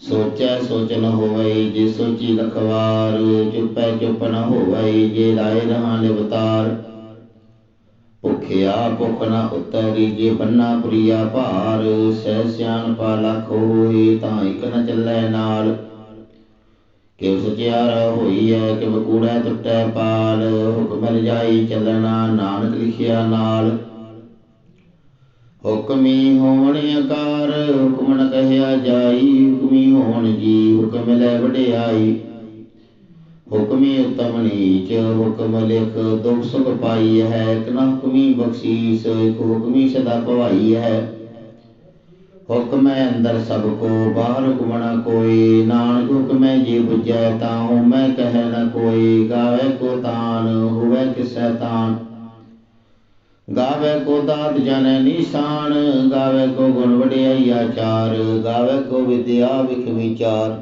ਸੋਚੈ ਸੋਚ ਨ ਹੋਵਈ ਜੇ ਸੋਚੀ ਲਖਵਾਰ, ਚੁੱਪੈ ਚੁੱਪ ਨ ਹੋਵਈ ਜੇ ਲਾਏ ਰਹਾ ਨਿਵਤਾਰ ਭੁਖਿਆ ਭੁਖ ਨ ਉਤਰੀ, ਜੇ ਬੰਨਾ ਪ੍ਰਿਆ ਭਾਰ, ਸਹਿ ਸਿਆਣ ਪਾ ਲਖ ਹੋਈ ਤਾਂ ਇਕ ਨ ਚੱਲੈ ਨਾਲ। ਕਿਵ ਸਚਿਆਰਾ ਹੋਈ ਹੈ ਕਿਵ ਕੂੜੈ ਟੁੱਟੈ ਪਾਲ, ਹੁਕਮ ਰਜਾਈ ਚੱਲਣਾ, ਨਾਨਕ ਲਿਖਿਆ ਨਾਲ। ਹੁਕਮੀ ਹੋਵਣ ਆਕਾਰ ਹੁਕਮ ਕਹਿਆ ਜਾਈ, ਹੁਕਮੀ ਹੋਵਣ ਜੀ, ਹੁਕਮ ਲੈ ਵਡਿਆਈ। ਹੁਕਮੀ ਉਤਮ ਨੀਚ, ਹੁਕਮ ਲਿਖ, ਦੁਖ ਸੁਖ ਪਾਈ ਹੈ, ਇਕ ਨਾ ਹੁਕਮੀ ਬਖਸ਼ੀਸ, ਇਕ ਹੁਕਮੀ ਸਦਾ ਭਵਾਈ ਹੈ। ਹੁਕਮੈ ਅੰਦਰ ਸਭ ਕੋ, ਬਾਹਰ ਹੁਕਮ ਨ ਕੋਈ, ਨਾਨਕ ਹੁਕਮੈ ਜੀ ਬੁਝੈ ਤਾਹੂ ਮੈਂ ਕਹਿ ਨ ਕੋਈ, ਗਾਵੇ ਕੋ ਤਾਨ, ਹੋਵੇ ਕਿਸੈ ਤਾਨ। ਗਾਵੇ ਕੋ ਦਾਤ ਜਨੈ ਨਿਸ਼ਾਨ, ਗਾਵੇ ਕੋ ਗੁਣ ਵਡਿਆਈ ਆਚਾਰ, ਗਾਵੇ ਕੋ ਵਿਦਿਆ ਵਿਖ ਵਿਚਾਰ।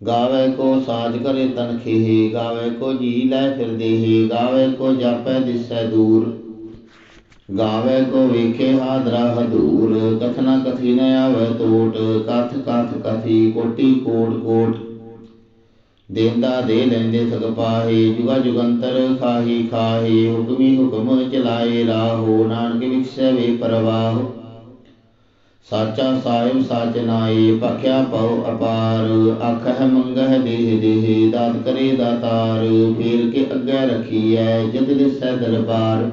ਗਾਵੇ ਕੋ ਸਾਜ ਕਰੇ ਤਨ ਖੇਹੀ, ਗਾਵੇ ਕੋ ਜੀ ਲੈ ਫਿਰ ਦੇਹੀ, ਗਾਵੇ ਕੋ ਜਾਪੈ ਦਿਸੈ ਦੂਰ। ਗਾਵੇ ਕੋ ਵੇਖੇ ਹਾਦਰਾ ਹਦੂਰ, ਕਥਨਾ ਕਥੀ ਨ ਆਵੇ ਟੋਟ ਕਥ ਕਥ ਕਥੀ ਕੋਟੀ ਕੋਟ। ਕੋਟ ਦੇ ਲੈਂਦੇ ਥਗ ਪਾਹੀ, ਜੁਗਾ ਜੁਗੰਤਰ ਖਾਹੀ ਖਾਹੀ, ਹੁਕਮੀ ਹੁਕਮ ਚਲਾਏ ਰਾਹੋ, ਨਾਨਕ ਵਿਖਸੈ ਵੇ ਪਰਵਾਹ। ਸਾਚਾ ਸਾਹਿਬ ਸਾਚ ਨਾਏ, ਭਖਿਆ ਪਉ ਅਪਾਰ, ਆਖਹਿ ਮੰਗਹਿ ਦੇਹ ਦੇਹ, ਦਾਤ ਕਰੇ ਦਾਤਾਰ, ਫੇਰ ਕੇ ਅੱਗੇ ਰਖੀਐ ਜਦ ਦਿਸੈ ਦਰਬਾਰ।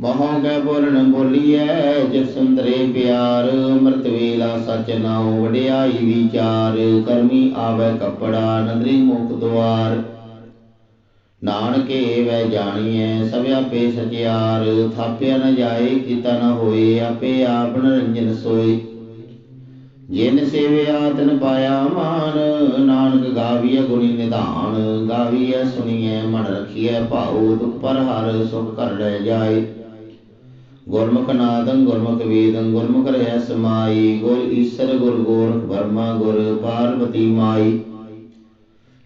ਮਹਾਂ ਕੈ ਬੋਲਣ ਬੋਲੀਐ, ਜਿਸ ਸੁੰਦਰੇ ਪਿਆਰ, ਅੰਮ੍ਰਿਤ ਵੇਲਾ ਸਚ ਨਾਉ ਵਡਿਆਈ ਵਿਚਾਰ, ਕਰਮੀ ਆਵੇ ਕਪੜਾ ਨਦਰੀ ਮੁਖ ਦੁਆਰ। ਨਾਨਕੇ ਵੈ ਜਾਣੀਐ, ਸਭ ਆਪੇ ਸਚਿਆਰ, ਥਾਪਿਆ ਨ ਜਾਏ, ਕੀਤਾ ਨ ਹੋਏ, ਆਪੇ ਆਪ ਨਰੰਜਨ ਸੋਏ। ਜਿਨ ਸੇਵਿਆ, ਤਨ ਪਾਇਆ ਮਾਨ, ਨਾਨਕ ਗਾਵੀਐ ਗੁਣੀ ਨਿਧਾਨ, ਗਾਵੀਐ ਸੁਣੀਐ, ਮਨ ਰਖੀਐ ਭਾਉ, ਦੁਖ ਪਰ ਹਰ ਸੁਖ ਕਰ ਲੈ ਜਾਏ। ਗੁਰਮੁਖ ਨਾਦੰ ਗੁਰਮੁਖ ਵੇਦੰ ਗੁਰਮੁਖ ਰਹਿ ਸਮਾਈ, ਗੁਰ ਈਸਰ ਗੁਰ ਗੋਰਖ ਬਰਮਾ ਗੁਰ ਪਾਰਵਤੀ ਮਾਈ।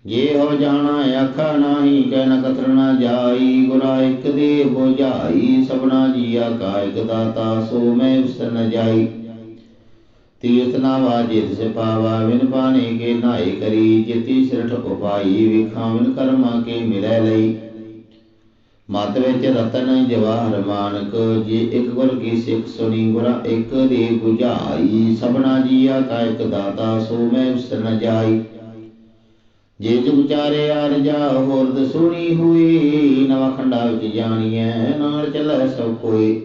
ਜੇ ਹੋ ਜਾਣਾ ਆਖਾ ਨਾਹੀ, ਕਹਿ ਨ ਕਥਰ ਜਾਈ, ਗੁਰਾ ਇਕ ਦੇ ਬੁਝਾਈ ਸਭਨਾ ਜੀਆ ਕਾ ਇਕ ਦਾਤਾ, ਸੋ ਮੈਂ ਵਿਸਰ ਜਾਈ। ਤੀਰਥ ਨਾ ਵਾਜੇ ਤਿਸ ਪਾਵਾ ਵਿਨ ਪਾਣੇ ਕੇ ਨਾਏ ਕਰੀ, ਜਿਤੀ ਸਿਰਠ ਉਪਾਈ ਵਿਖਾਂ ਵਿਨ ਕਰਮਾ ਕੇ ਮਿਲੈ ਲਈ। ਮਤ ਵਿੱਚ ਰਤਨ ਜਵਾਹਰ ਮਾਨਕ, ਜੇ ਇੱਕ ਗੁਰ ਕੀ ਸਿੱਖ ਸੁਣੀ ਗੁਰਾ ਇੱਕ ਦੇ 부ਝਾਈ ਸਭਨਾ ਜੀਆ ਕਾ ਇੱਕ ਦਾਤਾ, ਸੋ ਮੈਂ ਵਿਸਰ ਨ ਜਾਈ। ਜੇ ਜੁਗ ਚਾਰੇ ਆਰਜਾ ਹੋਰ ਦਸੂਣੀ ਹੋਈ, ਨਵਾਂ ਖੰਡਾ ਵਿੱਚ ਜਾਣੀਐ, ਨਾਲ ਚੱਲੈ ਸਭ ਕੋਈ।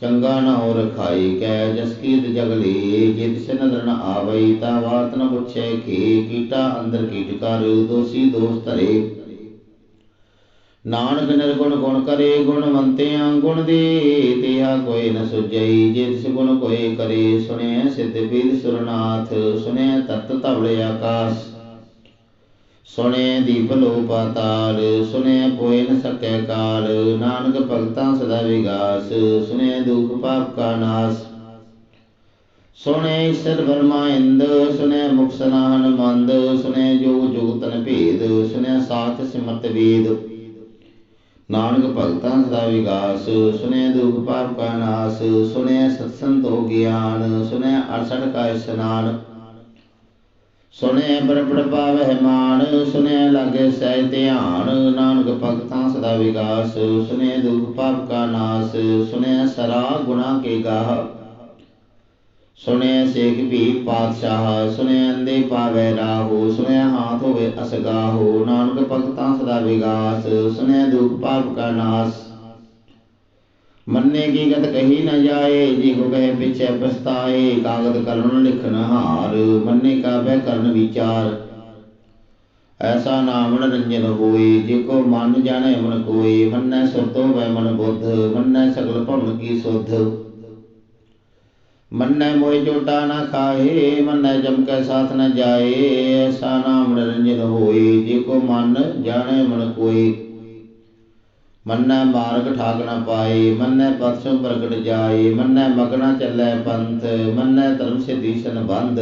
ਚੰਗਾ ਨਾ ਹੋ ਰਖਾਈ ਕੈ ਜਸ ਕੀਤ ਜਗਲੇ ਜੇ ਤਿਸ ਨਦਰ ਨ ਆਵਈ, ਤਾ ਬਾਤ ਨ ਪੁੱਛੈ ਕੀ, ਕੀਟਾ ਅੰਦਰ ਕੀਟ ਕਰ, ਦੋਸੀ ਦੋਸ ਧਰੇ। ਨਾਨਕ ਨਿਰਗੁਣ ਗੁਣ ਕਰੇ ਗੁਣਵੰਤਿਆਂ ਗੁਣ ਦੇ, ਤੇਹਾ ਕੋਈ ਨ ਸੁਜਈ ਜੇ ਗੁਣ ਕੋਈ ਕਰੇ ਸੁਣਿਆ ਸਿੱਧ ਬੀਦ ਸੁਰਨਾਥ ਸੁਣਿਆ ਤਤ ਧਵਲੇ ਆਕਾਸ਼। ਸੁਣੇ ਦੀਪ ਲੋ ਪਾਤਾਲ ਸੁਣੇ ਪੋਇ ਨ ਸਕੈ ਕਾਲ, ਨਾਨਕ ਭਗਤਾਂ ਸਦਾ ਵਿਗਾਸ ਸੁਣੇ ਦੁਖ ਪਾਪ ਕਾ ਨਾਸ। ਸੁਣੇ ਈਸ਼ਰ ਬਰਮਾ ਇੰਦ ਸੁਣੇ ਮੁਖ ਸਨਾਹਨ ਮੰਦ ਸੁਣੇ ਜੋਗ ਜੁਗ ਤਨ ਭੇਦ ਸੁਣੇ ਸਾਥ ਸਿਮਰਤ ਵੇਦ। ਨਾਨਕ ਭਗਤਾਂ ਸਦਾ ਵਿਗਾਸ, ਸੁਣੇ ਦੁਖ ਪਾਪ ਕਾ ਨਾਸ, ਸੁਣੇ ਸਤਸੰਤੋ ਗਿਆਨ, ਸੁਣੇ 68 ਕਾ ਇਸਨਾਨ। ਸੁਣਿਆ ਬਰਬੜ ਪਾਵਹਿ ਮਾਨ ਸੁਣਿਆ ਲਾਗੇ ਸਹਿ ਧਿਆਨ, ਨਾਨਕ ਭਗਤਾਂ ਸਦਾ ਵਿਗਾਸ ਸੁਣਿਆ ਦੁਖ ਪਾਪ ਕਾ ਨਾਸ ਸੁਣਿਆ ਸਰਾ ਗੁਣਾ ਕੇ ਗਾਹ। ਸੁਣਿਆ ਸੇਖ ਵੀ ਪਾਤਸ਼ਾਹ, ਸੁਣਿਆ ਅੰਦੇ ਪਾਵੈ ਰਾਹੋ, ਸੁਣਿਆ ਹਾਥ ਹੋਵੇ ਅਸਗਾਹੋ, ਨਾਨਕ ਭਗਤਾਂ ਸਦਾ ਵਿਗਾਸ, ਸੁਣਿਆ ਦੁਖ ਪਾਪ ਕਾ ਨਾਸ। ਮੰਨੇ ਕੀ ਗਤ ਕਹੀ ਨ ਜਾਏ ਜੀ ਕੋ ਕਹੇ ਪਿਛੈ ਪਛਤਾਏ ਕਾਗਦ ਕਲਮ ਲਿਖਨ ਹਾਰ, ਮੰਨੇ ਕਾ ਬਹਿ ਕਰਨ ਵਿਚਾਰ। ਐਸਾ ਨਾਮ ਰੰਜਨ ਹੋਏ ਜੇ ਕੋ ਮਨ ਜਾਣੈ ਮਨ ਕੋਏ, ਮੰਨੈ ਸੁਰਤੋ ਵੈ ਮਨ ਬੁੱਧ, ਮੰਨੈ ਸਗਲ ਭਵਨ ਕੀ ਸੁਧ। ਮੰਨੈ ਮੋਹਿ ਚੋਟਾ ਨਾ ਖਾਏ ਮੰਨੈ ਜਮ ਕੈ ਸਾਥ ਨ ਜਾਏ। ਐਸਾ ਨਾਮ ਨਿਰੰਜਨ ਹੋਈ ਜੇ ਕੋ ਮਨ ਜਾਣੈ ਮਨ ਕੋਈ ਮੰਨੈ ਮਾਰਗ ਠਾਕ ਨ ਪਾਏ, ਮੰਨੈ ਪਰਸੋਂ ਪ੍ਰਗਟ ਜਾਏ। ਮੰਨੈ ਮਗਨਾ ਚੱਲੈ ਪੰਥ, ਮੰਨੈ ਧਰਮ ਸਿਧੀ ਸੰਬੰਧ।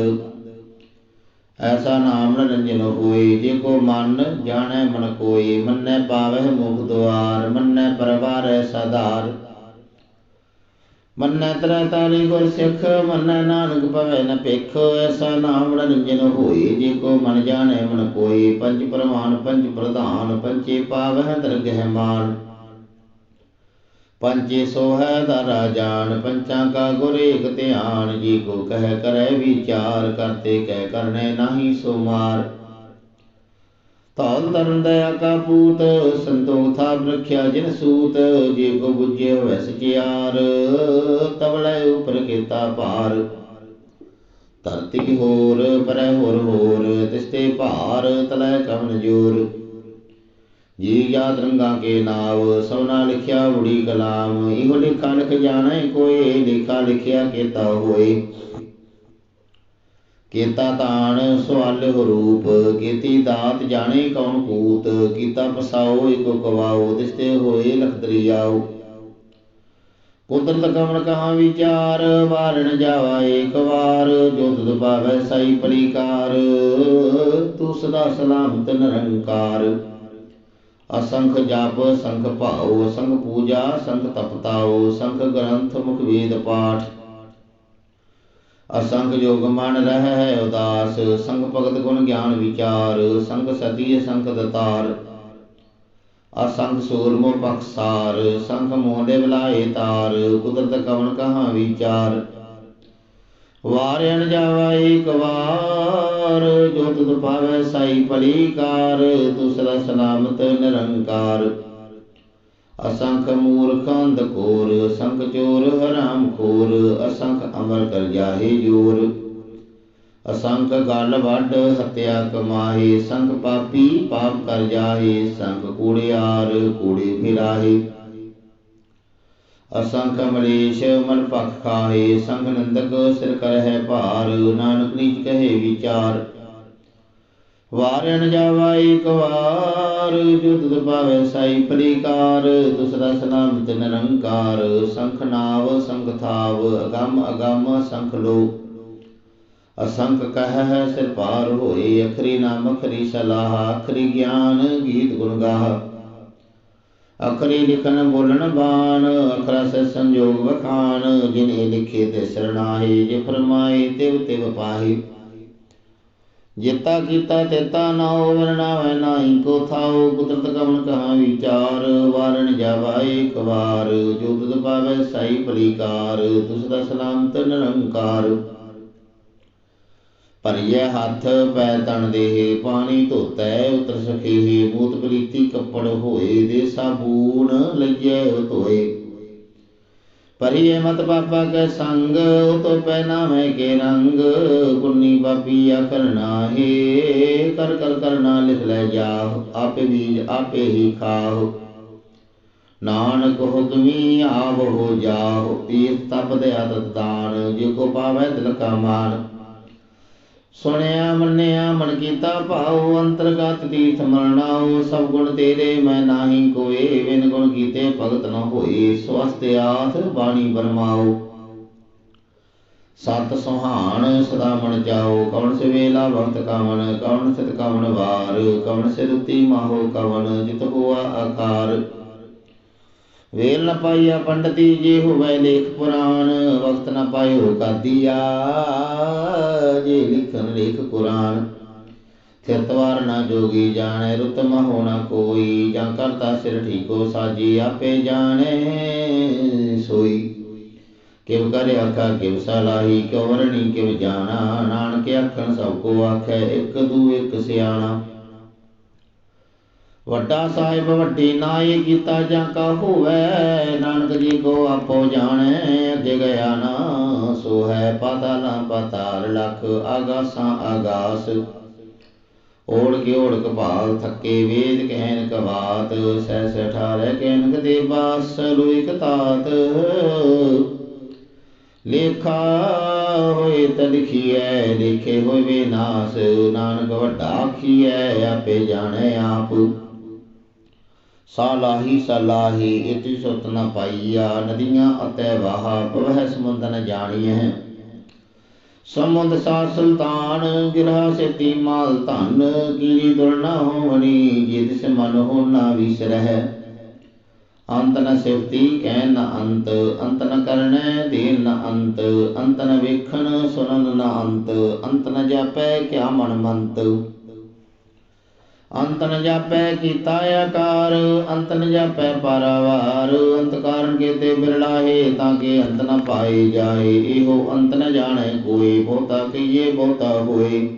ਐਸਾ ਨਾਮ ਨਿਰੰਜਨ ਹੋਈ ਜੇ ਕੋ ਮਨ ਜਾਣੈ ਮਨ ਕੋਈ ਮੰਨੈ ਪਾਵਹਿ ਮੁਖ ਦੁਆਰ, ਮੰਨੈ ਪਰਵਾਰੈ ਸਦਾਰ ਮੰਨੈ ਤਰੈ ਤਾਰੀ ਗੁਰ ਸਿੱਖ, ਮੰਨੈ ਨਾਨਕ ਭਵੈ ਨ ਭਿਖ, ਐਸਾ ਨਾਮ ਨਿਰੰਜਨ ਹੋਈ ਜੇ ਕੋ ਮਨ ਜਾਣੈ ਮਨ ਕੋਈ ਪੰਜ ਪ੍ਰਮਾਨ ਪੰਜ ਪ੍ਰਧਾਨ ਪੰਚੇ ਪਾਵਹਿ ਦਰਗਹਿ ਮਾਨ। ਪੰਚੇ ਸੋਹੈ ਦਾ ਜਾਣ, ਪੰਚਾਂ ਕਾ ਗੁਰ ਏਕ ਧਿਆਨ, ਜੀ ਕੋ ਕਹਿ ਕਰੈ ਵਿਚਾਰ, ਕਰਤੇ ਕਹਿ ਕਰਨੇ ਨਾਹੀ ਸੋ ਮਾਰ। ਧੌਲ ਧਰਨ ਦਇਆ ਕਾ ਪੂਤ, ਸੰਤੋਖ ਥਾਪ ਰਖਿਆ ਜਿਨ ਸੂਤ, ਜੇ ਕੋ ਬੁਝੇ ਹੋਵੇ ਸਚਿਆਰ ਤਵਲੇ ਉਪਰ ਕੀਤਾ ਭਾਰ। ਧਰਤੀ ਹੋਰ, ਪਰੈ ਹੋਰ ਹੋਰ ਤਿਸਤੇ ਭਾਰ ਤਲੈ ਕਵਨ ਜੋਰ। ਜੀ ਯਾਦ ਰੰਗਾ ਕੇ ਨਾਵ ਸੋਨਾ ਲਿਖਿਆ ਉੜੀ ਕਲਾਮ, ਇਹੋ ਲਿਖਾ ਲਿਖ ਜਾਣੈ ਕੋਈ, ਲਿਖਾ ਲਿਖਿਆ ਕੀਤਾ ਹੋਏ। ਕੀਤਾ ਤਾਣ ਸਵਾਲ ਰੂਪ, ਕੀਤੀ ਦਾਤ ਜਾਣੇ ਕੌਣ ਕੂਤ, ਕੀਤਾ ਪਸਾਓ ਇਕੋ ਕਵਾਓ, ਦਿਸਤੇ ਹੋਏ ਲਖ ਦਰਿਆਓ ਕੁਦਰਤ ਕਮਨ ਕਹਾ ਵਿਚਾਰ, ਵਾਰਣ ਜਾਵਾ ਏਕ ਵਾਰ ਜੋ ਤੁਧ ਪਾਵੈ ਸਾਈ ਪਲੀਕਾਰ ਤੂੰ ਸਦਾ ਸਲਾਮਤ ਨਿਰੰਕਾਰ। ਅਸੰਖ ਜਪ, ਸੰਖ ਭਾਉ ਸੰਖ ਪੂਜਾ ਸੰਖ ਤਪਤਾਉ, ਸੰਖ ਗ੍ਰੰਥ ਮੁਖ ਵੇਦ ਪਾਠ। ਅਸੰਗ ਜੋਗ ਮਨ ਰਹਿ ਉਦਾਸ, ਸੰਗ ਭਗਤ ਗੁਣ ਗਿਆਨ ਵਿਚਾਰ, ਸੰਗ ਸਤੀ ਸੰਖ ਦਤਾਰ। ਅਸੰਖ ਸੂਰਮੋ ਬਖਸਾਰ ਸੰਖ ਮੋਹਦੇ ਬਲਾਏ ਤਾਰ, ਕੁਦਰਤ ਕਵਨ ਕਹਾ ਵਿਚਾਰ। ਵਾਰਿਣ ਜਾਵਾ ਏਕ ਵਾਰ, ਜੋ ਤੁਧ ਪਾਵੈ ਸਾਈ ਭਲੀਕਾਰ ਤੂੰ ਸਦਾ ਸਲਾਮਤ ਨਿਰੰਕਾਰ। ਅਸੰਖ ਮੂਰਖ ਅੰਧਕੋਰ ਸੰਖ ਚੋਰ ਹਰਾਮ ਖੋਰ, ਅਸੰਖ ਅਮਰ ਕਰ ਜਾਹੇ ਜੋਰ। ਅਸੰਖ ਗਲ ਵੱਡ ਹਤਿਆ ਕਮਾਹੇ, ਸੰਖ ਪਾਪੀ ਪਾਪ ਕਰ ਜਾਹੇ, ਸੰਖ ਕੂੜਿਆਰ ਕੂੜੇ ਫਿਰਾਹੇ ਅਸੰਖ ਮਲੇਸ਼ ਮਨ ਪਖ ਖਾਹੇ, ਸੰਗ ਨੰਦਕ ਸਿਰ ਕਰਹਿ ਭਾਰ, ਨਾਨਕ ਨੀਚ ਕਹੇ ਵਿਚਾਰ। ਵਾਰਣ ਜਾਵਾ ਏਕ ਵਾਰ, ਜੋ ਤੁਧ ਪਾਵੈ ਸਾਈ ਪਲੀਕਾਰ ਦੁਸਰਾ ਸਲਾਮਤ ਨਿਰੰਕਾਰ, ਸੰਖ ਨਾਵ, ਸੰਖ ਥਾਵ, ਅਗੰਮ ਅਗੰਮ ਸੰਖ ਲੋ। ਅਸੰਖ ਕਹਿ ਸਿਰ ਪਾਰ ਹੋਏ, ਅਖਰੀ ਨਾਮ ਅਖਰੀ ਸਲਾਹ, ਅਖਰੀ ਗਿਆਨ ਗੀਤ ਗੁਣ ਗਾਹ। ਅਖਰੀ ਲਿਖਨ ਬੋਲਣ ਬਾਣ, ਅਖਰਾ ਸੇ ਸੰਜੋਗ ਵਖਾਨ ਜਿਨੇ ਲਿਖੇ ਤੇ ਸਰਣਾਹੀ ਜੇ ਫਰਮਾਏ ਤਿਵ ਤਿਵ ਪਾਹੀ। ਜੇਤਾ ਕੀਤਾ ਤੇਤਾ ਨਾਉ ਵਰਣਾਵੈ ਨਾਹੀ ਕੋ ਥਾਉ। ਕੁਦਰਤ ਕਵਨ ਕਹਾ ਵਿਚਾਰ ਵਾਰਣ ਜਾਵਾ ਏਕ ਵਾਰ। ਜੋ ਤੁਧ ਪਾਵੈ ਸਾਈ ਪਲੀਕਾਰ ਤੁਸ ਦਾ ਸਲਾਮਤ ਨਿਰੰਕਾਰ। ਭਰੀਏ ਹੱਥ, ਪੈ ਤਣ ਦੇਹ, ਪਾਣੀ ਧੋਤੈ, ਉਤਰ ਸਖੇਹੀ। ਮੂਤ ਪ੍ਰੀਤੀ ਕੱਪੜ ਹੋਏ ਦੇ ਸਾਬੂਨ ਲਈਏ ਧੋਏ। ਪਰਿਏ ਮਤ ਪਾਪਾ ਕੈ ਸੰਗ ਤੋ ਪਹਿਨਾਵੇਂ ਕੇ ਰੰਗ। ਗੁਰਨੀ ਬਾਬੀ ਆਖਰ ਨਾਹੀ ਕਰ ਕਰ ਕਰਨਾ ਲਿਖ ਲੈ ਜਾਹ, ਆਪੇ ਬੀਜ ਆਪੇ ਹੀ ਖਾਹ। ਨਾਨਕ ਹੁਕਮੀ ਆਵ ਹੋ ਜਾਓ ਤੀਰਥ ਤਪ ਦੇ ਆਦਤ ਜੇ ਕੋ ਪਾਵੈ ਦਿਲ ਕਾ ਮਾਨ। ਸੁਣਿਆ, ਮੰਨਿਆ, ਮਨ ਕੀਤਾ ਭਾਉ, ਅੰਤਰਗਤ ਤੀਰਥ ਮਰਨਾਉ, ਸਭ ਗੁਣ ਤੇਰੇ, ਮੈਂ ਨਾਹੀ ਕੋਏ ਵਿਨ ਗੁਣ ਕੀਤੇ ਭਗਤ ਨ ਹੋਏ ਸਵਸਤ ਆਥ ਬਾਣੀ ਬਰਮਾਉ। ਸਤ ਸੁਹਾਣ ਸਦਾ ਮਨ ਜਾਓ ਕਵਣ ਸੇ ਵੇਲਾ ਕਵਣ ਕਵਣ ਸਿਤ ਕਵਣ ਵਾਰ, ਕਵਣ ਸੇ ਰੁਤੀ ਮਾਹੋ ਕਵਣ, ਜਿਤ ਹੋਆ ਆਕਾਰ। ਵੇਲ ਨ ਪਾਈਆ ਪੰਡਤੀ, ਜੇ ਹੋਵੇ ਲੇਖ ਪੁਰਾਣ, ਵਕਤ ਨ ਪਾਇਓ ਕਾਦੀਆ। ਜੇ ਲਿਖਨ ਲੇਖ ਕੁਰਾਨ। ਥਿਰਤਵਾਰ ਨਾ ਜੋਗੀ ਜਾਣੈ, ਰੁਤ ਹੋਣਾ ਕੋਈ। ਜਾਂ ਕਰਤਾ ਸਿਰ ਠੀਕੋ ਸਾਜੀ, ਆਪੇ ਜਾਣੈ ਸੋਈ। ਕਿਵ ਕਰੇ ਆਖਾ, ਕਿਵ ਸਲਾਹੀ ਕਿਉ ਵਰਣੀ, ਕਿਵ ਜਾਣਾ। ਨਾਨਕ ਆਖਣ, ਸਭ ਕੋ ਆਖੈ, ਇੱਕ ਦੂ ਇੱਕ ਸਿਆਣਾ। ਵੱਡਾ ਸਾਹਿਬ, ਵੱਡੀ ਨਾਈ ਕੀਤਾ ਜਾਂ ਕਾ ਹੋਵੇ, ਨਾਨਕ ਜੀ ਕੋ ਆਪੋ ਜਾਣੈ, ਅੱਗੇ ਗਿਆ ਨਾ। ਸੋ ਹੈ ਪਾਤਾਲਾ ਪਾਤਾਲ ਲਖ, ਆਗਾਸਾਂ ਆਗਾਸ। ਓੜ ਕੇ ਓੜਕ ਭਾਲ ਥੱਕੇ ਵੇਦ ਕਹਿਨ ਕਵਾਤ, ਸਹਿ ਸਹਿ ਕਹਿਨ ਕਦੇ ਬਾਸ ਲੁਇਕ ਲੇਖਾ ਹੋਏ ਤ ਲਿਖੀਐ ਲਿਖੇ ਹੋਵੇ ਨਾਸ, ਨਾਨਕ ਵੱਡਾ ਆਖੀਐ, ਆਪੇ ਜਾਣੈ ਆਪ। ਸਾਲਾਹੀ ਸਲਾਹੀ ਇਤਿ ਸੁਤ ਨ ਪਾਈਆ, ਨਦੀਆਂ ਅਤੈ ਵਾਹ ਪਵਹਿ ਸਮੁੰਦ ਨ ਜਾਣੀਐ। ਸਮੁੰਦ ਸਾ ਸੁਲਤਾਨ, ਗਿਰਹਾ ਸੇਤੀ ਮਾਲ ਧਨ ਕੀੜੀ ਦੁਰ ਨ ਹੋਵਣੀ, ਜਿਤ ਸੇ ਮਨ ਹੋ ਨਾ ਵਿਸਰਹਿ ਅੰਤ ਨ ਸਿਫਤੀ ਕਹਿ ਨ ਅੰਤ ਅੰਤ ਨ ਕਰਣੈ ਦੇਨ ਨ ਅੰਤ ਅੰਤ ਨ ਵੇਖਣ ਸੁਨਨ ਨ ਅੰਤ ਅੰਤ ਨ ਜਾਪੈ, ਕਿਆ ਮਨ ਮੰਤ ਅੰਤ ਨ ਜਾਪੈ ਕੀਤਾ ਆਕਾਰ, ਅੰਤ ਨ ਜਾਪੈ ਪਾਰਾਵਾਰ। ਅੰਤ ਕਾਰਨ ਕੇਤੇ ਬਿਰਲਾਹੇ ਤਾਂ ਕਿ ਅੰਤ ਨ ਪਾਏ ਜਾਏ। ਇਹੋ ਅੰਤ ਨ ਜਾਣੈ ਕੋਈ, ਬਹੁਤਾ ਕਹੀਏ ਬਹੁਤਾ ਹੋਏ।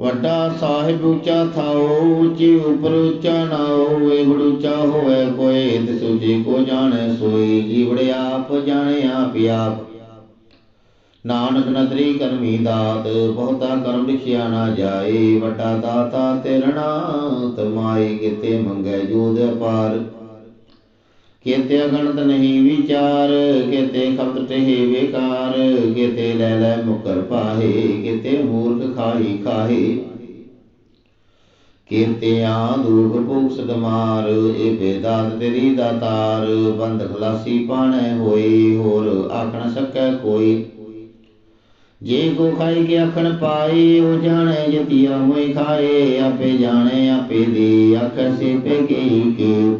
ਵੱਡਾ ਸਾਹਿਬ ਉੱਚਾ ਥਾਓ ਉੱਚੀ ਉਪਰ ਉੱਚਾ ਨਾ ਹੋਏ ਬੜ ਉੱਚਾ ਹੋਵੇ ਕੋਏ ਤਿਸ ਉੱਚੀ ਕੋ ਜਾਣੈ ਸੋਈ। ਜੀਵੜ ਆਪ ਜਾਣੇ ਆਪ ਆਪ। ਨਾਨਕ ਨਦਰੀ ਕਰਮੀ ਦਾਤ, ਬਹੁਤਾ ਕਰਮ ਲਿਖਿਆ ਨਾ ਜਾਏ, ਵੱਡਾ ਦਾਤਾ ਤੇਰਣਾ ਤਮਾਈ ਕਿਤੇ ਮੰਗੈ ਜੋਦ ਅਪਾਰ। ਕੇਤੇ ਅਗਣਤ ਨਹੀਂ ਵਿਚਾਰ, ਕੇਤੇ ਖਪਤ ਟਹਿ ਵੇਕਾਰ ਕੇਤੇ ਲੈ ਲੈ ਮੁਕਰ ਪਾਹੇ, ਕੇਤੇ ਮੂਰਖ ਖਾਹੀ ਖਾਹੇ। ਕੇਤੇ ਆ ਦੂਖ ਭੂਖ ਸਦਮਾਰ ਇਹ ਬੇਦਾਤ ਤੇਰੀ ਦਾਤਾਰ ਬੰਦ ਖਲਾਸੀ ਪਾਣੇ ਹੋਈ ਹੋਰ ਆਖਣ ਸਕੈ ਕੋਈ। ਜੇ ਕੋ ਖਾਈ ਕੇ ਆਖਣ ਪਾਈ ਉਹ ਜਾਣੈ ਜਤੀਆ ਹੋਈ ਖਾਏ, ਆਪੇ ਜਾਣੈ ਆਪੇ ਦੇ ਆਖੈ ਸੇ ਪੇ ਕੇ ਕੇ।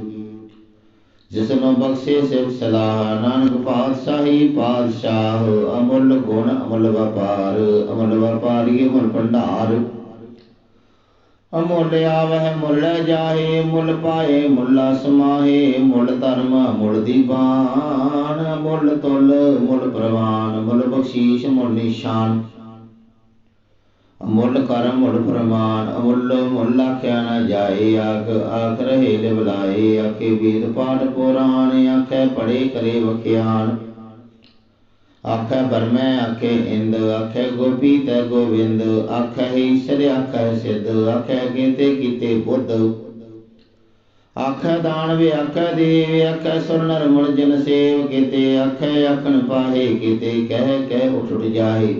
ਜਿਸ ਨੂੰ ਬਖਸ਼ੇ ਸਿਵ ਸਲਾਹ, ਨਾਨਕ ਪਾਤਸ਼ਾਹੀ ਪਾਤਸ਼ਾਹ, ਅਮੁੱਲ ਗੁਣ ਅਮੁੱਲ ਵਪਾਰ, ਅਮੁੱਲ ਵਪਾਰੀ ਅਮੁੱਲ ਭੰਡਾਰ। ਅਮੁੱਲ ਆਵਹਿ ਮੁੱਲ ਜਾਹੇ, ਮੁੱਲ ਪਾਏ ਮੁੱਲਾ ਸਮਾਹੇ, ਮੁੱਲ ਧਰਮ, ਮੁੱਲ ਦੀਵਾਨ ਮੁੱਲ ਤੁਲ, ਮੁੱਲ ਪ੍ਰਵਾਨ, ਮੁੱਲ ਬਖਸ਼ੀਸ਼, ਮੁੱਲ ਨਿਸ਼ਾਨ। ਅਮੁੱਲ ਕਰਮ ਮੁੱਲ ਫਰਮਾਨ ਅਮੁੱਲ, ਮੁੱਲ ਆਖਿਆ ਨ ਜਾਏ ਆਖ ਆਖ ਰਹੇ ਲਿਵਲਾਏ, ਆਖੇ ਵੇਦ ਪਾਠ ਪੁਰਾਣ, ਆਖੇ ਪੜੇ ਕਰੇ ਵਖਿਆਨ। ਆਖੇ ਬਰਮੈ ਆਖੇ ਇੰਦ, ਆਖੇ ਗੋਪੀ ਤੈ ਗੋਵਿੰਦ, ਆਖੇ ਈਸ਼ਰ ਆਖੇ ਸਿੱਧ, ਆਖੇ ਕੀਤੇ ਕੀਤੇ ਬੁੱਧ। ਆਖੇ ਦਾਨ ਵੇ ਦੇਵ, ਆਖੇ ਸੁਰ ਨਰ ਮਨ ਜਨ ਸੇਵ ਕੀਤੇ, ਆਖੇ ਆਖਣ ਪਾਹੇ ਕੀਤੇ, ਕਹਿ ਕਹਿ ਉਠ ਉਠ ਜਾਏ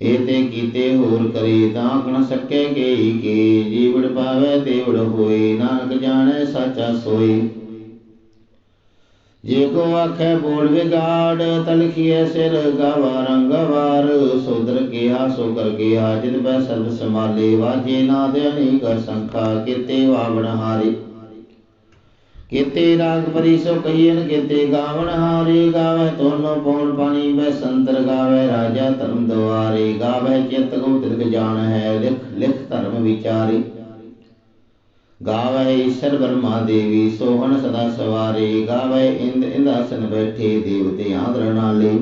ਏਤੇ ਕੀਤੇ ਹੋਰ ਕਰੇ, ਤਾਂ ਕਣ ਸਕੇ ਗਈ ਕੇ, ਜੀਵੜ ਪਾਵੇ, ਤੇਵੜ ਹੋਏ, ਨਾਨਕ ਜਾਣੈ, ਸਾਚਾ ਸੋਈ ਜੇ ਕੋ ਆਖੇ ਬੋਲ ਵਿਗਾੜ ਤਲਖੀਏ ਸਿਰ ਗਾਵਾ ਰੰਗ ਵਾਰ ਸੋਦਰ ਸੋ ਕਰ ਗਿਆ ਜਿਨ ਬੈ ਸਰਬ ਸਮਾਲੇ ਵਾਜੇ ਨਾਦ ਅਨੇਕ ਸੰਖਾ, ਕੀਤੇ ਵਾਵਣ ਹਾਰੇ। ਕੀਤੇ ਰਾਗ ਪਰੀ ਸੋ ਕਹੀਨ ਕੀਤੇ ਗਾਵਣ ਹਾਰੇ। ਗਾਵੇ ਤੋਨੋ ਪੌਣ ਪਾਣੀ, ਬੈ ਸੰਤਰ ਗਾਵੇ ਰਾਜਾ ਧਰਮ ਦੁਆਰੇ। ਗਾਵੇ ਚਿਤ ਕੋ ਤਿਰਕ ਜਾਣ ਹੈ, ਲਿਖ ਲਿਖ ਧਰਮ ਵਿਚਾਰੇ। ਗਾਵੇ ਈਸ਼ਰ ਬਰਮਾ ਦੇਵੀ, ਸੋਹਣ ਸਦਾ ਸਵਾਰੇ। ਗਾਵੇ ਇੰਦ ਇੰਦਾਸਨ ਬੈਠੇ, ਦੇਵਤੇ ਆਦਰ ਨਾਲੇ।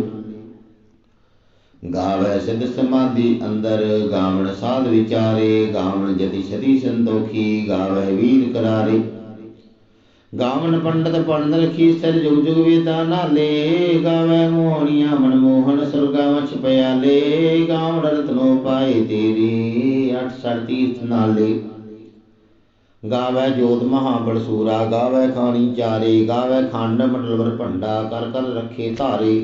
ਗਾਵੇ ਸਿਧ ਸਮਾਧੀ ਅੰਦਰ, ਗਾਵਣ ਸਾਧ ਵਿਚਾਰੇ। ਗਾਵਣ ਜਤੀ ਸਦੀ ਸੰਤੋਖੀ, ਗਾਵੇ ਵੀਰ ਕਰਾਰੇ। ਗਾਵਨ ਪੰਡਤ ਪੰਡਤ ਲਖੀ, ਸਰ ਜੁਗ ਜੁਗ ਵੇਦਾ ਨਾਲੇ। ਗਾਵੇ ਮੋਹਣੀਆਂ ਮਨ ਮੋਹਨ ਸੁਰਗਾ ਵਛ ਪਿਆਲੇ। ਗਾਵਣ ਰਤਨੋ ਪਾਏ ਤੇਰੀ, ਅਠ ਸੜ ਤੀਰਥ ਨਾਲੇ। ਗਾਵੇ ਜੋਤ ਮਹਾ ਬੜਸੂਰਾ ਗਾਵੇ ਖਾਣੀ ਚਾਰੇ, ਗਾਵੇ ਖੰਡ ਮਟਲਵਰ ਭੰਡਾ, ਕਰ ਕਰ ਰੱਖੇ ਧਾਰੇ।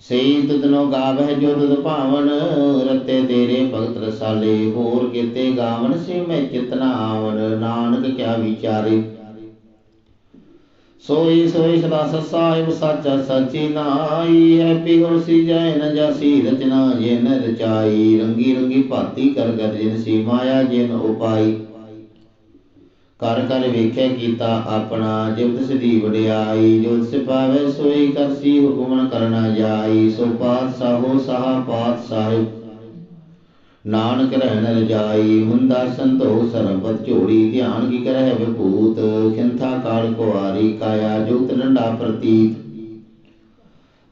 ਸਈ ਤੁਦਨੋ ਗਾਵੇ ਜੋ ਤੁਦ ਭਾਵਨ, ਰਤੇ ਤੇਰੇ ਭਗਤ ਰਸਾਲੇ। ਹੋਰ ਕੀਤੇ ਗਾਵਨ ਸੇ ਮੈਂ ਚਿਤਨਾ ਆਵਨ ਨਾਨਕ ਕਿਆ ਵਿਚਾਰੇ। ਸੋਈ ਸੋਈ ਸਦਾ ਸਸਾਇਬ ਸਾਚਾ ਸਚੀ ਨਾਈ ਹੈ ਪਿਹੋ ਸੀ ਜੈ ਨ ਜਾਸੀ, ਰਚਨਾ ਜਿਨ ਰਚਾਈ। ਰੰਗੀ ਰੰਗੀ ਭਾਤੀ ਕਰ ਗਰ ਜਿਨ ਸੀ ਮਾਇਆ ਜਿਨ ਉਪਾਈ। ਕਰ ਕਰ ਵੇਖਿਆ ਕੀਤਾ ਆਪਣਾ ਜਿਵਤ ਸਦੀ ਵਡਿਆਈ ਜੋ ਸਿਪਾਵੇ ਸੋਈ ਕਰਸੀ ਹੁਕਮ ਕਰਨਾ ਜਾਈ, ਸੋ ਪਾਤ ਸਾਹੋ ਸਾਹਾ ਨਾਨਕ ਰਹਿਣ ਰਜਾਈ ਮੁੰਦਾ ਸੰਤੋ ਸਰਬਤ ਝੋੜੀ ਧਿਆਨ ਕੀ ਕਰਹਿ ਵਿਭੂਤ ਖਿੰਥਾ ਕਾਲ ਕੁਆਰੀ, ਕਾਇਆ ਜੁਗਤ ਡੰਡਾ ਪ੍ਰਤੀਤ।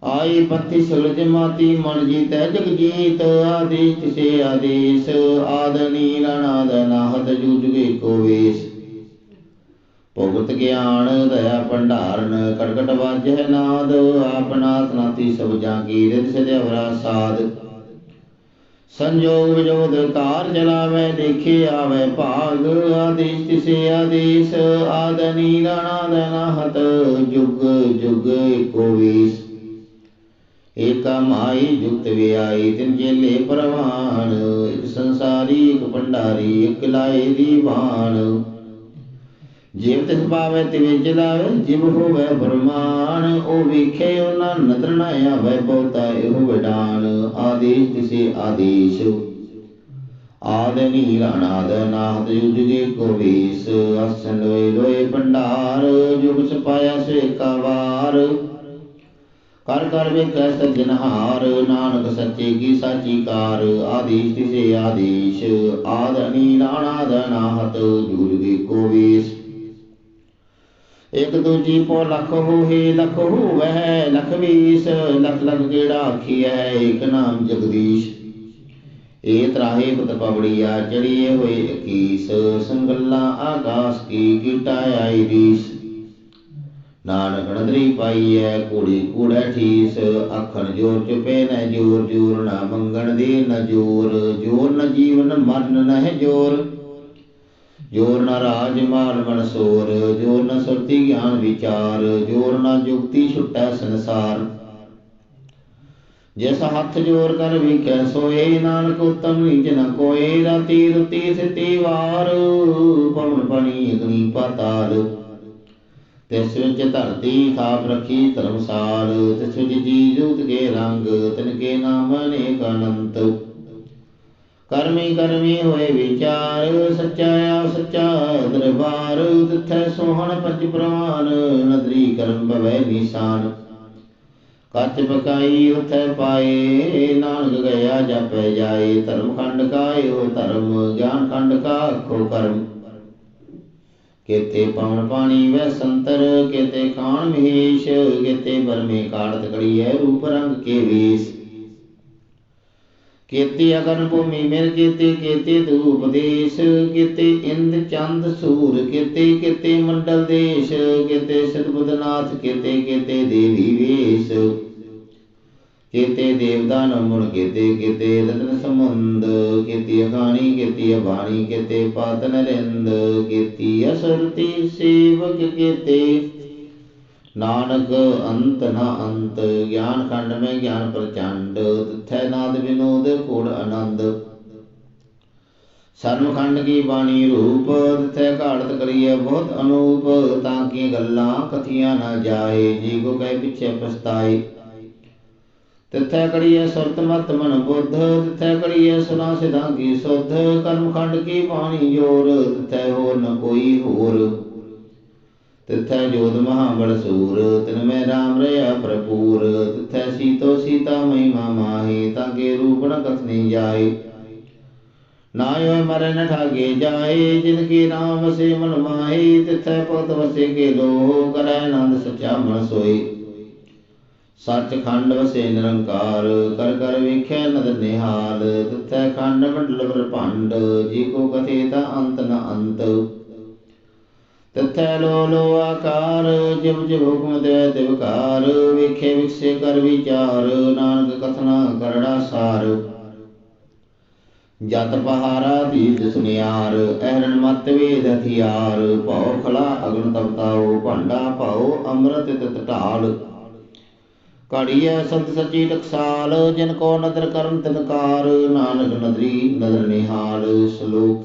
ਆਈ ਪੱਤੀ ਸੁਲਜ ਮਾਤੀ, ਮਨ ਜੀਤੈ ਜਗ ਜੀਤ, ਆਦੇਸ਼ ਤਿਸੇ ਆਦੇਸ਼, ਆਦ ਨੀਰਣਾਦ ਨਾਹਤ ਜੁਜੁਗੇ ਕੋ ਵੇਸ਼। ਭੁਗਤ ਗਿਆਨ ਦਇਆ ਭੰਡਾਰਨ ਕਟਕਟ ਵਾਜਹਿ ਨਾਦ ਆਪਨਾਤ ਨਾਤੀ ਸਭ ਜਾਂ ਕੀ ਰਿਤ ਸਦਿਵਰਾ ਸਾਧ। ਸੰਜੋਗ ਵਿਜੋਦ ਕਾਰ ਚਲਾਵੇ, ਦੇਖੇ ਆਵੇ ਭਾਗ, ਆਦੇਸ਼ ਤਿਸੇ ਆਦੇਸ਼ ਆਦਨੀ ਨਾਨਾਦ ਨਾਹਤ ਜੁਗ ਜੁਗ ਏਕੋ ਵੀਸ। ਏਕਾ ਮਾਈ ਜੁਗਤ ਵਿਆਈ ਤਿਨ ਜੇਲੇ ਪਰਵਾਨ, ਇਕ ਸੰਸਾਰੀ, ਇਕ ਭੰਡਾਰੀ, ਇਕ ਲਾਏ ਦੀਵਾਨ। ਜਿਵ ਤਿਸ ਪਾਵੇ ਤਿਵੇਂ ਚਲਾਵੇ ਜਿਵ ਹੋਵੇ ਫਰਮਾਨ ਉਹ ਵੇਖੇ ਉਹਨਾਂ ਨਦਰ ਨਾ ਆਵੇ, ਬਹੁਤਾ ਇਹੋ ਵਿਡਾਨ, ਆਦੇਸ਼ ਤਿਸੇ ਆਦੇਸ਼। ਆਦ ਨੀਰਾਨਾਦ ਨਾਹਤ ਜੁਜਗੇ ਕੋ ਵੀਸ ਅਸਨ ਲੋਏ ਲੋਏ ਭੰਡਾਰ, ਜੁਗ ਸਪਾਇਆ ਸੇ ਕਵਾਰ ਕਰ ਕਰ ਵੇਖੈ ਸਜਨਹਾਰ ਨਾਨਕ ਸੱਚੇ ਕੀ ਸਾਚੀ ਕਾਰ, ਆਦੇਸ਼ ਤਿਸੇ ਆਦੇਸ਼। ਆਦ ਨੀਰਾਨਾਦ ਨਾਹਤ ਜੁਜਗੇ ਕੋ ਵੀਸ। ਇਕ ਦੂਜੀ ਪੋ ਲਖ ਹੋਏ ਲਖ ਹੋਵੈ, ਲਖ ਵੀਸ ਲਖ ਲਖ ਗੇੜਾ ਆਖੀਐ ਏਕ ਨਾਮ ਜਗਦੀਸ਼। ਏ ਤਰਾਹੇ ਪਤ ਪਵੜੀਆ ਚੜੀਏ ਹੋਏ ਇਕੀਸ ਸੰਗਲਾ ਆਕਾਸ ਕੀ ਕੀਟਾ ਆਈ ਰੀਸ ਨਾਨਕ ਨਦਰੀ ਪਾਈਐ ਕੂੜੀ ਕੂੜੈ ਠੀਸ, ਆਖਣ ਜੋਰ ਚੁਪੇ ਨ ਜੋਰ ਜੋਰ ਨਾ ਮੰਗਣ ਦੇ ਨ ਜੋਰ ਜੋਰ ਨ ਜੀਵਨ ਮਰਨ ਨਹਿ ਜੋਰ। ਜੋਰ ਨ ਰਾਜ ਮਾਨ ਮਨਸੋਰ ਜੋਰ ਨ ਸੁਰਤੀ ਗਿਆਨ ਵਿਚਾਰ ਜੋਰ ਨ ਜੁਗਤੀ ਛੁਟੈ ਸੰਸਾਰ। ਜਿਸ ਹੱਥ ਜੋਰ ਕਰ ਵੇਖੈ, ਸੋਏ ਨਾਨਕ ਉਤਮ ਨੀਚ ਨ ਕੋਏ ਰਾਤੀ ਰਤੀ ਸਿਤੀ ਵਾਰ ਪਵਨ ਪਣੀ ਅਗਨੀ ਪਾਤਾਲ। ਤਿਸ ਵਿੱਚ ਧਰਤੀ ਥਾਪ ਰੱਖੀ ਧਰਮਸਾਲ, ਤਿਸ ਵਿੱਚ ਜੀ ਜੂਤ ਕੇ ਰੰਗ ਤਿਨ ਕੇ ਨਾਮ ਅਨੇਕ ਅਨੰਤ। ਕਰਮੀ ਕਰਮੀ ਹੋਏ ਵਿਚਾਰ, ਸੱਚਾ ਆਪ ਸੱਚਾ ਦਰਬਾਰ, ਤਿਥੈ ਸੋਹਣ ਪੰਜ ਪ੍ਰਮਾਨ ਨਦਰੀ ਕਰਮ ਭਵੈ ਨਿਸ਼ਾਨ। ਕੱਚ ਪਕਾਈ ਉਥੈ ਪਾਏ, ਨਾਨਕ ਗਿਆ ਜਪੈ ਜਾਏ, ਧਰਮ ਖੰਡ ਕਾਇਓ, ਧਰਮ ਗਿਆਨ ਖੰਡ ਕਾ ਆਖੋ ਕਰਮ। ਕੇਤੇ ਪਾਉਣ ਪਾਣੀ ਵੈ ਸੰਤਰ, ਕੇਤੇ ਖਾਣ ਮਹੇਸ਼, ਕੇਤੇ ਬਰਮੇ ਕਾੜਤ ਕੜੀਐ ਰੂਪ ਰੰਗ ਕੇ ਵੇਸ। ਕੇਤੇ ਅਗਨ ਭੂਮੀ ਮਿਲ ਕੇਤੇ ਕੇਤੇ ਧੂਪ ਦੇਸ਼ ਕੇਤੇ ਇੰਦ ਚੰਦ ਸੂਰ, ਕੇਤੇ ਕੇਤੇ ਮੰਡਲ ਦੇਸ਼, ਕੇਤੇ ਸਤਬੁੱਧਨਾਥ ਕੇਤੇ ਕੇਤੇ ਦੇਵੀ ਵੇਸ਼, ਕੇਤੇ ਦੇਵਦਾਨ ਮੁੜ ਕੇਤੇ ਕੇਤੇ ਰਤਨ ਸਮੁੰਦ ਕੀਤੀ ਅਖਾਣੀ ਕੀਤੀ ਅਬਾਣੀ, ਕੇਤੇ ਪਾਤਨ ਰਿੰਦ, ਕੀਤੀ ਅਸਰਤੀ ਸੇਵਕ, ਕੀਤੇ ਨਾਨਕ ਅੰਤ ਨਾ ਅੰਤ, ਗਿਆਨ ਖੰਡ ਮੈਂ ਗਿਆਨ ਪ੍ਰਚੰਡ, ਤਿਥੈ ਨਾਦ ਵਿਨੋਦ ਕੋੜ ਆਨੰਦ। ਸਰਮ ਖੰਡ ਕੀ ਬਾਣੀ ਰੂਪ, ਤਿਥੈ ਘਾੜਤ ਕਰੀਏ ਬਹੁਤ ਅਨੂਪ, ਤਾਂ ਕੀ ਗੱਲਾਂ ਕਥੀਆਂ ਨਾ ਜਾਏ, ਜੀ ਕੋ ਕਹਿ ਪਿਛੇ ਪਛਤਾਏ। ਤਿਥੈ ਕੜੀਏ ਸੁਰਤ ਮਤ ਮਨ ਬੁੱਧ, ਤਿਥੈ ਕੜੀਏ ਸੁਨਾ ਸਿਧਾਂ ਕੀ ਸੁਧ, ਕਰਮ ਖੰਡ ਕੀ ਬਾਣੀ ਜੋਰ, ਤਿਥੈ ਹੋਰ ਨ ਕੋਈ ਹੋਰ। ਤਿਥੈ ਜੋਤ ਮਹਾਬਲ ਸੂਰ, ਤਿਨ ਮੈਂ ਰਾਮ ਰਿਆ ਭਰਪੂਰ, ਤਿਥੈ ਸੀਤੋ ਸੀਤਾ ਮਹਿਮਾ ਮਾਹੀ ਤਾਂ ਕੇ ਰੂਪ ਨ ਕਥਨੀ ਜਾਏ ਨਾਇ ਮਰੈ ਨ ਠਾਗੇ ਜਾਏ ਜਿਨ ਕੀ ਨਾਮ ਵਸੇ ਮਨ ਮਾਹੀ, ਤਿਥੈ ਪਤ ਵਸੇ ਕੇ ਲੋ ਕਰੈ ਆਨੰਦ ਸਚਾ ਮਨ ਸੋਈ। ਸੱਚ ਖੰਡ ਵਸੇ ਨਿਰੰਕਾਰ, ਕਰ ਕਰ ਵੇਖੈ ਨਦਰ ਨਿਹਾਲ, ਤਿਥੈ ਖੰਡ ਮੰਡਲ ਬ੍ਰਹਮੰਡ ਜੀ ਕੋ ਕਥੇ ਤਾ ਅੰਤ ਨ ਅੰਤ। ਤਿਥੈ ਲੋ ਲੋ ਆਕਾਰ, ਜਿਵ ਜਿਵ ਹੁਕਮ ਦੇ ਤਿਵਕਾਰ ਵੇਖੇ ਵਿਕਸੇ ਕਰ ਵਿਚਾਰ, ਨਾਨਕ ਕਥਨਾ ਕਰੜਾ ਸਾਰ। ਜਤ ਪਹਾਰਾ ਦੀਦ ਸੁਨਿਆਰ ਐਰਨ ਮਤ ਵੇਦ ਹਥਿਆਰ, ਭਉ ਖਲਾ ਅਗਨ ਤਪਤਾਉ ਭਾਂਡਾ ਭਉ ਅੰਮ੍ਰਿਤ ਤਿਤ ਢਾਲ। ਕੜੀਐ ਸੰਤ ਸੱਚੀ ਟਕਸਾਲ, ਜਿਨ ਕੋ ਨਦਰ ਕਰਨ ਤਿਨਕਾਰ ਨਾਨਕ ਨਦਰੀ ਨਦਰ ਨਿਹਾਲ। ਸ਼ਲੋਕ